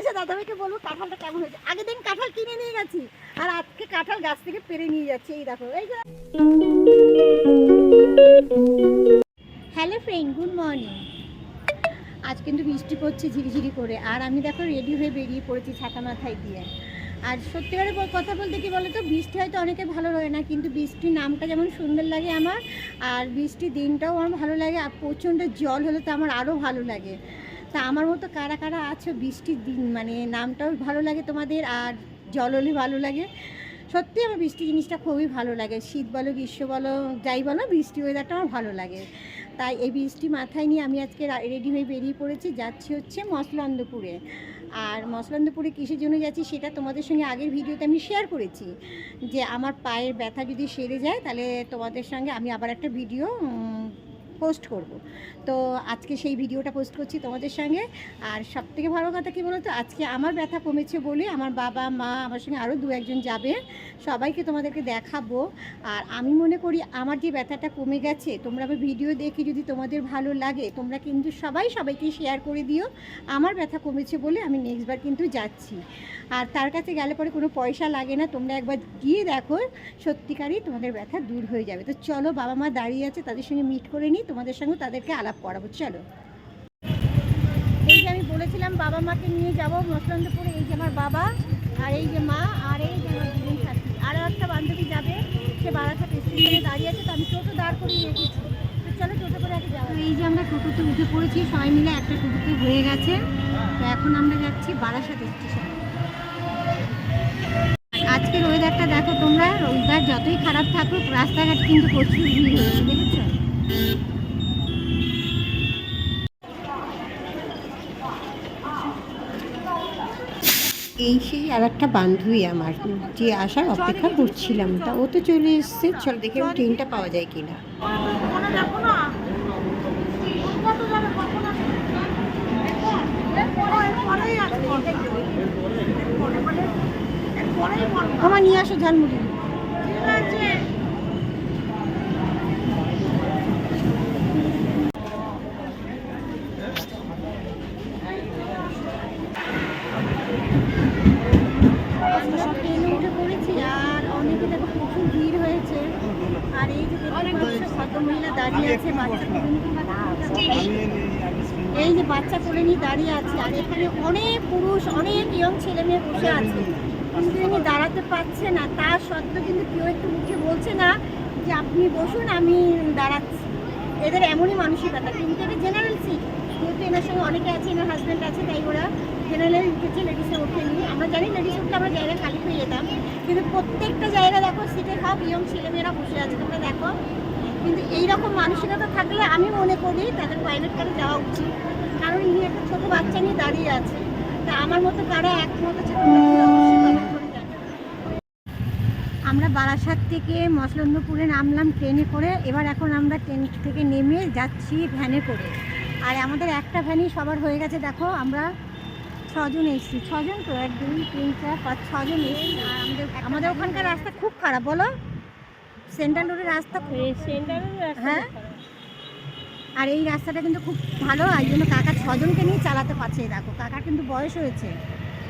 এসে দাদাভাইকে বলব কাঁঠালটা কেমন হয়েছে? আগের দিন কাঁঠাল কিনে নিয়ে গেছি, আর আজকে কাঁঠাল গাছ থেকে পেরে নিয়ে যাচ্ছি, এই দেখো, এই হ্যালো ফ্রেন্ড গুড মর্নিং আজ কিন্তু বৃষ্টি পড়ছে ঝিরিঝিরি করে, আর আমি দেখো রেডি হয়ে বেরিয়ে পড়েছি ছাতা মাথায় দিয়ে। আর সত্যিকারের কথা বলতে কি বলো তো বৃষ্টি হয়তো অনেকে ভালো লাগে না, কিন্তু বৃষ্টির নামটা যেমন সুন্দর লাগে আমার, আর বৃষ্টির দিনটাও আমার ভালো লাগে, আর প্রচণ্ড জল হলে তো আমার আরও ভালো লাগে। তা আমার মতো কারা কারা আছো? বৃষ্টির দিন মানে নামটাও ভালো লাগে তোমাদের আর জল হলে ভালো লাগে। সত্যি আমার বৃষ্টি জিনিসটা খুবই ভালো লাগে। শীত বলো, গ্রীষ্ম বলো, যাই বলো, বৃষ্টি ওয়েদারটা আমার ভালো লাগে। তাই এই বৃষ্টি মাথায় নিয়ে আমি আজকে রেডি হয়ে বেরিয়ে পড়েছি। যাচ্ছি হচ্ছে মসলন্দপুরে। আর মসলন্দপুরে কিসের জন্য যাচ্ছি সেটা তোমাদের সঙ্গে আগের ভিডিওতে আমি শেয়ার করেছি। যে আমার পায়ের ব্যথা যদি সেরে যায়, তাহলে তোমাদের সঙ্গে আমি আবার একটা ভিডিও পোস্ট করব। তো আজকে সেই ভিডিওটা পোস্ট করছি তোমাদের সঙ্গে। আর সব থেকে ভালো কথা কী বলতো? আজকে আমার ব্যথা কমেছে বলে আমার বাবা, মা আমার সঙ্গে আরও দু একজন যাবে। সবাইকে তোমাদেরকে দেখাবো। আর আমি মনে করি আমার যে ব্যথাটা কমে গেছে, তোমরা আমার ভিডিও দেখে যদি তোমাদের ভালো লাগে, তোমরা কিন্তু সবাই সবাইকে শেয়ার করে দিও। আমার ব্যথা কমেছে বলে আমি নেক্সটবার কিন্তু যাচ্ছি। আর তার কাছে গেলে পরে কোনো পয়সা লাগে না, তোমরা একবার গিয়ে দেখো। সত্যিকারই তোমাদের ব্যথা দূর হয়ে যাবে। তো চলো বাবা মা দাঁড়িয়ে আছে, তাদের সঙ্গে মিট করে নিই। তোমাদের সঙ্গে তাদেরকে আলাপ করাবো চলো। এই যে আমি বলেছিলাম বাবা মাকে নিয়ে যাব মসলন্দপুরে এই যে আমার বাবা আর এই যে মা আর এই যে আমার জীবন সাথী। আরও একটা বান্ধবী যাবে সে বারাসাত স্টেশনে দাঁড়িয়ে আছে তো আমি টোটো দাঁড় করিয়ে রেখেছি। তো চলো টোটো করে আগে যাব এই যে আমরা টোটোতে উঠে পড়েছি সবাই মিলে একটা টোটোতে হয়ে গেছে। তো এখন আমরা যাচ্ছি বারাসাত স্টেশনে। আজকের ওয়েদারটা দেখো তোমরা ওয়েদার যতই খারাপ থাকুক রাস্তাঘাট কিন্তু প্রচুর ভিড় হয়েছে দেখেছ? এই সেই আর একটা বান্ধবী আমার যে আসার অপেক্ষা করছিলাম। তা ও তো চলে এসছে চল দেখে ট্রেনটা পাওয়া যায় কিনা। আমার নিয়ে আসো ঝালমুড়ি আমরা সব ট্রেনে উঠে পড়েছি আর অনেকে দেখো প্রচুর ভিড় হয়েছে আর এই যে দেখতে পাচ্ছ ভদ্রমহিলা দাঁড়িয়ে আছে এই যে বাচ্চা কোলে নিয়ে দাঁড়িয়ে আছে, আর এখানে অনেক পুরুষ, অনেক ইয়ং ছেলে মেয়ে বসে আছে। কিন্তু ইনি দাঁড়াতে পারছে না। তার সত্ত্বেও কিন্তু কেউ একটু মুখে বলছে না যে, আপনি বসুন, আমি দাঁড়াচ্ছি। এদের এমনই মানসিকতা। কিন্তু এটা জেনারেল সিট যেহেতু এনার সঙ্গে অনেকে আছে, এনার হাজব্যান্ড আছে, তাই ওরা জেনারেল উঠেছে লেডিসে ওঠেনি। আমরা জানি লেডিস উঠলে আমরা জায়গা খালি হয়ে যেতাম। কিন্তু প্রত্যেকটা জায়গা দেখো সিটে সব ইয়ং ছেলেমেয়েরা বসে আছে। তোমরা দেখো কিন্তু এই রকম মানসিকতা থাকলে আমি মনে করি তাদের প্রাইভেট কারে যাওয়া উচিত। কারণ ইনি একটা ছোট বাচ্চা নিয়ে দাঁড়িয়ে আছে। তা আমার মতো কারা করে জানাবে। আমরা বারাসাত থেকে মসলন্দপুরে নামলাম ট্রেনে করে। এবার এখন আমরা ট্রেন থেকে নেমে যাচ্ছি ভ্যানে করে। আর আমাদের একটা ভ্যানই সবার হয়ে গেছে, দেখো আমরা ছজন এসেছি। ছজন তো এক দুই তিন চার পাঁচ, ছজন এসেছি। আমাদের আমাদের ওখানকার রাস্তা খুব খারাপ, বলো? সেন্ট্রাল রোডের রাস্তা খুব- হ্যাঁ আর এই রাস্তাটা কিন্তু খুব ভালো এই জন্য কাকা ছজনকে নিয়ে চালাতে পারছে দেখো কাকার কিন্তু বয়স হয়েছে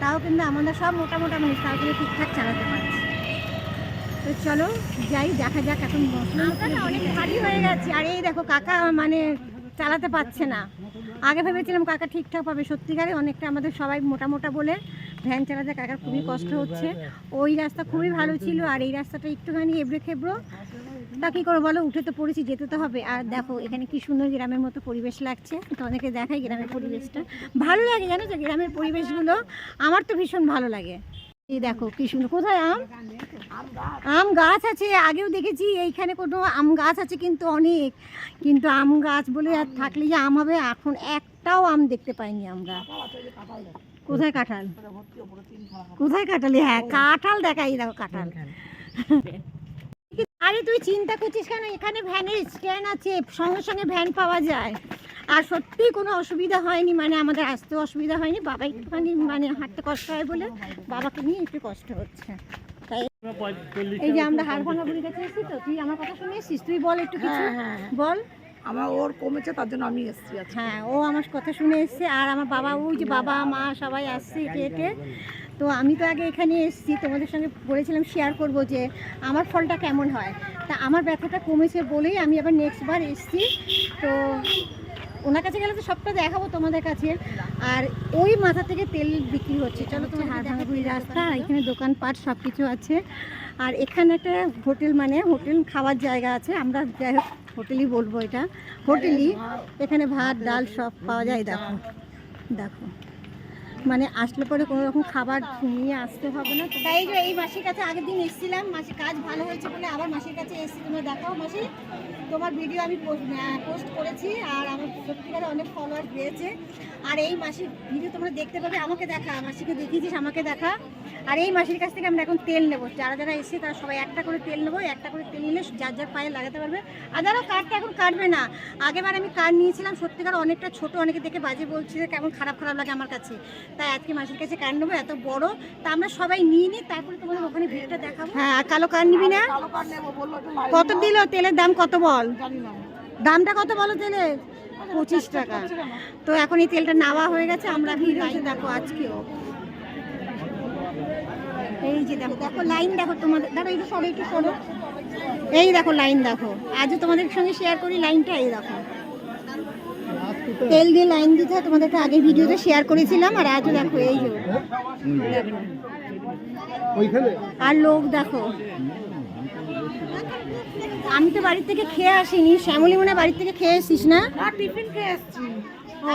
তাও কিন্তু আমাদের সব মোটা মোটা মানুষ তাও কিন্তু ঠিকঠাক চালাতে পারছে। তো চলো যাই দেখা যাক এখন অনেক ভারী হয়ে গেছে। আর এই দেখো কাকা মানে চালাতে পারছে না। আগে ভেবেছিলাম কাকা ঠিকঠাক পাবে সত্যিকারে, অনেকটা আমাদের সবাই মোটা মোটা বলে ভ্যান চালাতে কাকার খুবই কষ্ট হচ্ছে। ওই রাস্তা খুবই ভালো ছিল আর এই রাস্তাটা একটুখানি এবড়ে খেবড়ো। তা কী করে বলো? উঠে তো পড়েছি, যেতে তো হবে। আর দেখো, এখানে কি সুন্দর গ্রামের মতো পরিবেশ লাগছে। তো অনেকে দেখাই গ্রামের পরিবেশটা। ভালো লাগে জানো তো গ্রামের পরিবেশগুলো? আমার তো ভীষণ ভালো লাগে। এই দেখো কি সুন্দর। কোথায় আম? আম গাছ আছে, আগেও দেখেছি, এইখানে কোনো আম গাছ আছে কিন্তু অনেক। কিন্তু আম গাছ বলে আর থাকলে যে আম হবে, এখন একটাও আম দেখতে পাইনি আমরা। কোথায় কাঁঠাল? কোথায় কাঁঠাল? হ্যাঁ কাঁঠাল দেখাই দেখো কাঁঠাল। আরে তুই চিন্তা করছিস কেন? এখানে ভ্যানের স্ট্যান্ড আছে সঙ্গে সঙ্গে ভ্যান পাওয়া যায়। আর সত্যিই কোনো অসুবিধা হয়নি মানে আমাদের আসতে অসুবিধা হয়নি। বাবা একটুখানি মানে হাঁটতে কষ্ট হয় বলে বাবাকে নিয়ে একটু কষ্ট হচ্ছে। তাই এই যে আমরা হাড় ভাঙা বুড়ি কাছে এসেছি তো তুই আমার কথা শুনে এসেছিস? তুই বল একটু কিছু। বল। আমার ওর কমেছে তার জন্য আমি এসেছি হ্যাঁ ও আমার কথা শুনে এসছে। আর আমার বাবা ওই যে বাবা মা সবাই আসছে হেঁটে হেঁটে তো আমি তো আগে এখানে এসেছি তোমাদের সঙ্গে বলেছিলাম শেয়ার করব যে আমার ফলটা কেমন হয়। তা আমার ব্যথাটা কমেছে বলেই আমি আবার নেক্সট বার এসেছি। তো ওনার কাছে গেলে তো সবটা দেখাবো তোমাদের কাছে। আর ওই মাথা থেকে তেল বিক্রি হচ্ছে। চলো তোমার হাড় ভাঙাগুড়ি রাস্তা এখানে দোকানপাট সব কিছু আছে। আর এখানে একটা হোটেল মানে হোটেল খাওয়ার জায়গা আছে। আমরা যাই হোক হোটেলই বলব এটা। হোটেলই। এখানে ভাত ডাল সব পাওয়া যায় দেখো। দেখো। মানে আসলে পরে কোনো রকম খাবার নিয়ে আসতে হবে না। তাই যে এই মাসির কাছে আগের দিন এসেছিলাম মাসি কাজ ভালো হয়েছে বলে আবার মাসির কাছে এসেছি। তোমরা দেখাও মাসি। তোমার ভিডিও আমি পোস্ট করেছি আর আমার সত্যিকারে অনেক ফলোয়ার পেয়েছে আর এই মাসির ভিডিও তোমরা দেখতে পাবে আমাকে দেখা মাসিকে দেখিয়েছিস আমাকে দেখা। আর এই মাসির কাছ থেকে আমরা এখন তেল নেব। যারা যারা এসে তারা সবাই একটা করে তেল নেব একটা করে তেল নিলে যার যার পায়ে লাগাতে পারবে। আর যারা কার্ডটা এখন কাটবে না আগেবার আমি কার্ড নিয়েছিলাম সত্যিকার অনেকটা ছোট অনেকে দেখে বাজে বলছে যে কেমন খারাপ খারাপ লাগে আমার কাছে। তাই আজকে মাসির কাছে কার্ড নেব এত বড়। তা আমরা সবাই নিয়ে নিই তারপরে তোমাদের ওখানে ভিড়টা দেখাবো। হ্যাঁ কালো কার্ড নিবি না? কত দিল? তেলের দাম কত বল? না। দামটা কত বলো তেলের পঁচিশ টাকা। তো এখন এই তেলটা নেওয়া হয়ে গেছে আমরা ভিড় হয়েছে দেখো আজকেও। এই যে দেখো দেখো লাইন দেখো তোমাদের। দেখো একটু সরো একটু সরো। এই দেখো লাইন দেখো। আজও তোমাদের সঙ্গে শেয়ার করি লাইনটা এই দেখো। তেল দিয়ে লাইন দিতে হয় তোমাদেরকে আগে ভিডিওতে শেয়ার করেছিলাম আর আজও দেখো এই আর লোক দেখো। আমি তো বাড়ি থেকে খেয়ে আসিনি। শ্যামলি মনে হয় বাড়ি থেকে খেয়ে আসিস না? আর টিফিন খেয়ে এসেছি ও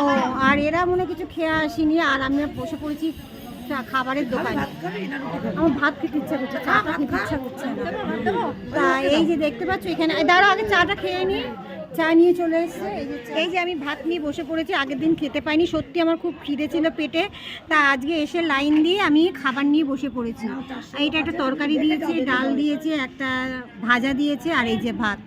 আর এরা মনে হয় কিছু খেয়ে আসিনি। আর আমি বসে পড়েছি খাবারের দোকানে? আমার ভাত খেতে ইচ্ছা করছে চা খেতে ইচ্ছা করছে। তা এই যে দেখতে পাচ্ছ এখানে দাঁড়ো আগে চাটা খেয়ে নি। চা নিয়ে চলে এসছে। এই যে আমি ভাত নিয়ে বসে পড়েছি আগের দিন খেতে পাইনি। সত্যি আমার খুব খিদে ছিল পেটে। তা আজকে এসে লাইন দিয়ে আমি খাবার নিয়ে বসে পড়েছি। এইটা একটা তরকারি দিয়েছে ডাল দিয়েছে একটা ভাজা দিয়েছে আর এই যে ভাত।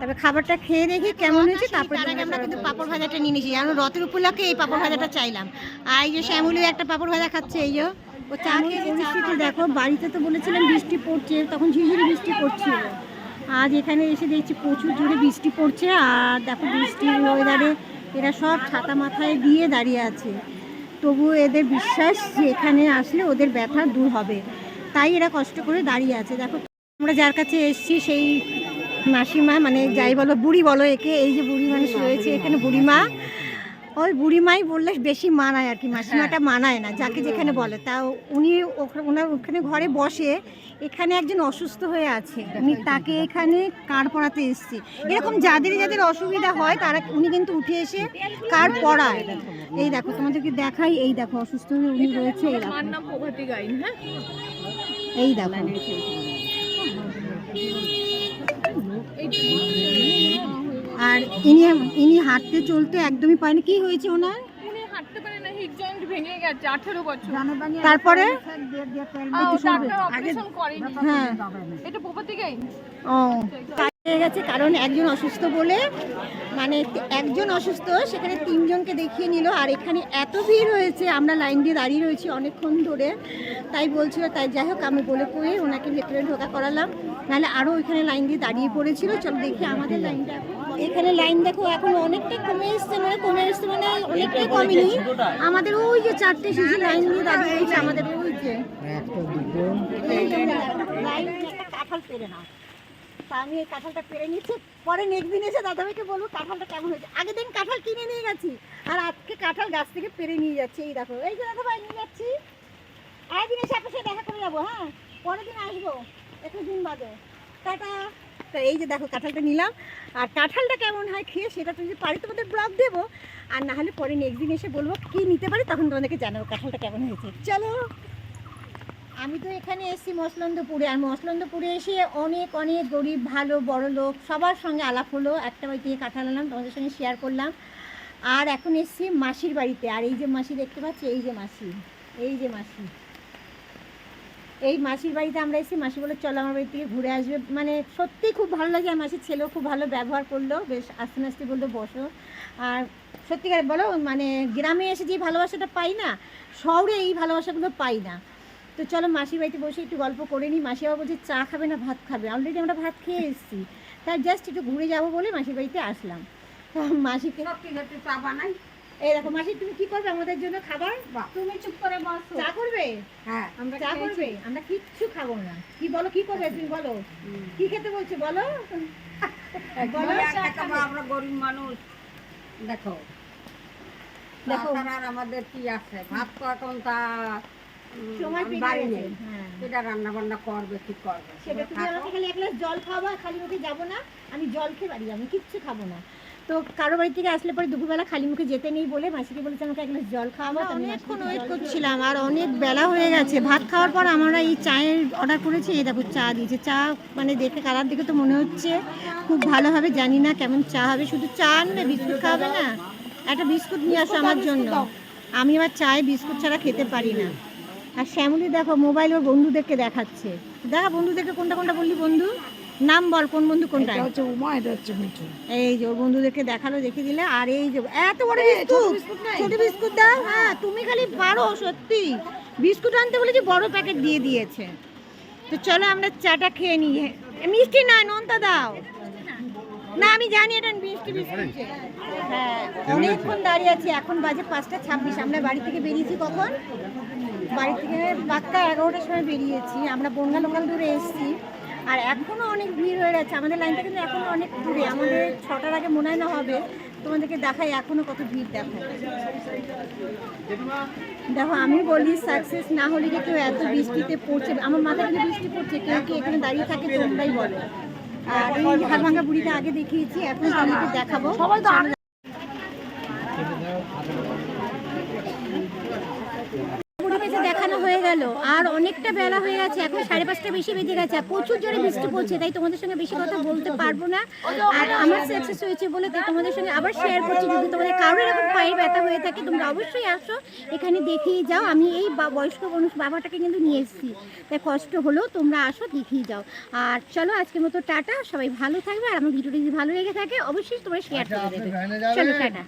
তবে খাবারটা খেয়ে দেখি কেমন হয়েছে তারপরে আমরা কিন্তু পাপড় ভাজাটা নিয়ে নিয়েছি। কারণ রথের উপলক্ষে এই পাপড় ভাজাটা চাইলাম। আর এই যে শ্যামলি একটা পাপড় ভাজা খাচ্ছে এই যে। ও চা খেয়ে দেখো বাড়িতে তো বলেছিলাম বৃষ্টি পড়ছে তখন ঝিরিঝিরি বৃষ্টি পড়ছিল। আজ এখানে এসে দেখছি প্রচুর জোরে বৃষ্টি পড়ছে, আর দেখো বৃষ্টির ওয়েদারে এরা সব ছাতা মাথায় দিয়ে দাঁড়িয়ে আছে। তবুও এদের বিশ্বাস যে এখানে আসলে ওদের ব্যথা দূর হবে। তাই এরা কষ্ট করে দাঁড়িয়ে আছে। দেখো, আমরা যার কাছে এসেছি, সেই মাসিমা মানে যাই বলো, বুড়ি বলো একে, এই যে বুড়ি মানুষ রয়েছে এখানে, বুড়িমা। ওই বুড়িমাই বললে বেশি মানায় আর কি, মাসিমাটা মানায় না, যাকে যেখানে বলে। তা উনি ওখানে ওনার ওখানে ঘরে বসে এখানে একজন অসুস্থ হয়ে আছে। উনি তাকে এখানে কার পড়াতে এসছে। এরকম যাদের যাদের অসুবিধা হয়, তারা উনি কিন্তু উঠে এসে কার পড়ায়। এই দেখো, তোমাদেরকে দেখাই। এই দেখো, অসুস্থ হয়ে উনি রয়েছে এই দেখো। আর ইনি ইনি হাঁটতে চলতে একদমই পারেনি। কি হয়েছে ওনার উনি হাঁটতে পারে না হিপ ভেঙে আঠেরো বছর। তারপরে? আর ও ডাক্তার অপারেশন করেনি। হ্যাঁ। এটা পোপা থেকেই ও কাটে গেছে কারণ একজন অসুস্থ বলে মানে একজন অসুস্থ সেখানে তিনজনকে দেখিয়ে নিল। আর এখানে এত ভিড় হয়েছে আমরা লাইন দিয়ে দাঁড়িয়ে রয়েছি অনেকক্ষণ ধরে। তাই বলছিল তাই যাই হোক আমি বলে কয়ে ওনাকে ভেতরে ঢোকা করালাম। নাহলে আরও ওইখানে লাইন দিয়ে দাঁড়িয়ে পড়েছিল। চলো দেখি আমাদের লাইনটা এখানে লাইন দেখো এখন অনেকটা কমে এসছে মানে কমে এসছে মানে অনেকটাই কমেনি। আমাদের ওই যে চারটে শিশু লাইন দিয়ে দাঁড়িয়ে রয়েছে আমাদের ওই যে। লাইন একটা কাঁঠাল পেরে নাও। তা এই কাঁঠালটা পেরে নিচ্ছি পরে নেক্সট দিন এসে দাদাভাইকে বলব কাঁঠালটা কেমন হয়েছে। আগের দিন কাঁঠাল কিনে নিয়ে গেছি আর আজকে কাঁঠাল গাছ থেকে পেরে নিয়ে যাচ্ছি, এই দেখো। এই যে দাদাভাই নিয়ে যাচ্ছি। আরেকদিন এসে আপনার সাথে দেখা করে যাব হ্যাঁ? পরের দিন আসব। একুশ দিন বাদে। টাটা। তো এই যে দেখো, কাঁঠালটা নিলাম। আর কাঁঠালটা কেমন হয় খেয়ে সেটা তো যদি পারি তোমাদের ব্লগ দেবো। আর না হলে পরে নেক্সট দিন এসে বলব কি নিতে পারি তখন তোমাদেরকে জানাব কাঁঠালটা কেমন হয়েছে। চলো। আমি তো এখানে এসেছি মসলন্দপুরে, আর মসলন্দপুরে এসে অনেক অনেক গরিব, ভালো, বড় লোক, সবার সঙ্গে আলাপ হলো। একটা বাড়ি থেকে কাঁঠাল আনলাম, তোমাদের সঙ্গে শেয়ার করলাম। আর এখন এসেছি মাসির বাড়িতে। আর এই যে মাসি দেখতে পাচ্ছি, এই যে মাসি, এই যে মাসি। এই মাসির বাড়িতে আমরা এসেছি, মাসি বলে চলো আমার বাড়ি থেকে ঘুরে আসবে। মানে সত্যি খুব ভালো লাগে, আর মাসির ছেলেও খুব ভালো ব্যবহার করল। বেশ আস্তে আস্তে বলল, বসো। আর সত্যিকার বলো মানে গ্রামে এসে যে ভালোবাসাটা পাই না, শহরে এই ভালোবাসাগুলো পাই না। তো চলো মাসির বাড়িতে বসে একটু গল্প করে নিই। মাসি আবার বলছে চা খাবে না ভাত খাবে? অলরেডি আমরা ভাত খেয়ে এসেছি। তার জাস্ট একটু ঘুরে যাব বলে মাসির বাড়িতে আসলাম। মাসিকে চা বানাই। এই দেখো মাসি তুমি কি করবে আমাদের জন্য খাবার? তুমি চুপ করে বসো। চা করবে? হ্যাঁ আমরা চা করবে? আমরা কিচ্ছু খাব না। কি বলো কি করবে তুমি বলো? কি খেতে বলছো বলো? বলো আমরা গরিব মানুষ। দেখো দেখো। আমাদের কি আছে? ভাত তো এখন তা সময় বাড়ি নেই হ্যাঁ। রান্না বান্না করবে কি করবে? সেটা তুমি আমাকে খালি এক গ্লাস জল খাওয়াবা খালি মুখে যাব না। আমি জল খেয়ে বাড়ি যাব কিচ্ছু খাব না। তো কারও বাড়ি থেকে আসলে পরে দুপুরবেলা খালি মুখে যেতে নেই বলে মাসিকে বলেছে আমাকে এক গ্লাস জল খাওয়াবো অনেকক্ষণ ওয়েট করছিলাম আর অনেক বেলা হয়ে গেছে। ভাত খাওয়ার পর আমরা এই চায়ের অর্ডার করেছি এই দেখো চা দিয়েছে। চা মানে দেখে কালার দিকে তো মনে হচ্ছে খুব ভালো হবে জানি না কেমন চা হবে। শুধু চা আনবে বিস্কুট খাওয়াবে না। একটা বিস্কুট নিয়ে আসো আমার জন্য। আমি আবার চায়ে বিস্কুট ছাড়া খেতে পারি না। আর শ্যামলি দেখো মোবাইল ওর বন্ধুদেরকে দেখাচ্ছে। দেখা বন্ধুদেরকে কোনটা কোনটা বললি বন্ধু? নাম বল কোন বন্ধু কোনটা? এটা হচ্ছে উমা এটা হচ্ছে মিঠু। এই যে ওর বন্ধুদেরকে দেখাল দেখে দিলে আর এই যে এত বড় বিস্কুট! ছোট বিস্কুট দাও? হ্যাঁ তুমি খালি পারো সত্যি। বিস্কুট আনতে বলেছি বড় প্যাকেট দিয়ে দিয়েছে। তো চলো আমরা চাটা খেয়ে নিই। এ, মিষ্টি নয় নোনতা দাও। না আমি জানি এটা মিষ্টি বিস্কুট হ্যাঁ অনেকক্ষণ দাঁড়িয়ে আছি এখন বাজে পাঁচটা ছাব্বিশ। আমরা বাড়ি থেকে বেরিয়েছি কখন? বাড়ি থেকে পাক্কা এগারোটার সময় বেরিয়েছি। আমরা বনগা লোকাল দূরে এসেছি। আর এখনও অনেক ভিড় হয়ে গেছে আমাদের লাইনটা কিন্তু এখনও অনেক দূরে। আমাদের ছটার আগে মনে হয় না হবে। তোমাদেরকে দেখাই এখনও কত ভিড় দেখো। দেখো, আমি বলি সাকসেস না হলে কি কেউ এত বৃষ্টিতে পড়ছে। আমার মাথায় কিন্তু বৃষ্টি পড়ছে। কেউ কি এখানে দাঁড়িয়ে থাকে তোমরাই বলো। আর এই হাড়ভাঙ্গা বুড়িটা আগে দেখিয়েছি। এখন তোমাকে দেখাবো পুরো বেজে দেখানো হয়ে গেল। আর অনেকটা বেলা হয়ে গেছে এখন সাড়ে পাঁচটা বেশি বেজে গেছে আর প্রচুর জোরে বৃষ্টি পড়ছে তাই তোমাদের সঙ্গে বেশি কথা বলতে পারব না। আর আমার সাকসেস হয়েছে বলে তাই তোমাদের সঙ্গে আবার শেয়ার করছি যদি তোমাদের কারোর এরকম পায়ের ব্যথা হয়ে থাকে তোমরা অবশ্যই আসো এখানে দেখিয়ে যাও। আমি এই বয়স্ক মানুষ বাবাটাকে কিন্তু নিয়ে এসেছি। তাই কষ্ট হলেও তোমরা আসো দেখিয়ে যাও। আর চলো আজকের মতো টাটা সবাই ভালো থাকবে আর আমার ভিডিওটি যদি ভালো লেগে থাকে অবশ্যই তোমরা শেয়ার করে দেবে। চলো টাটা।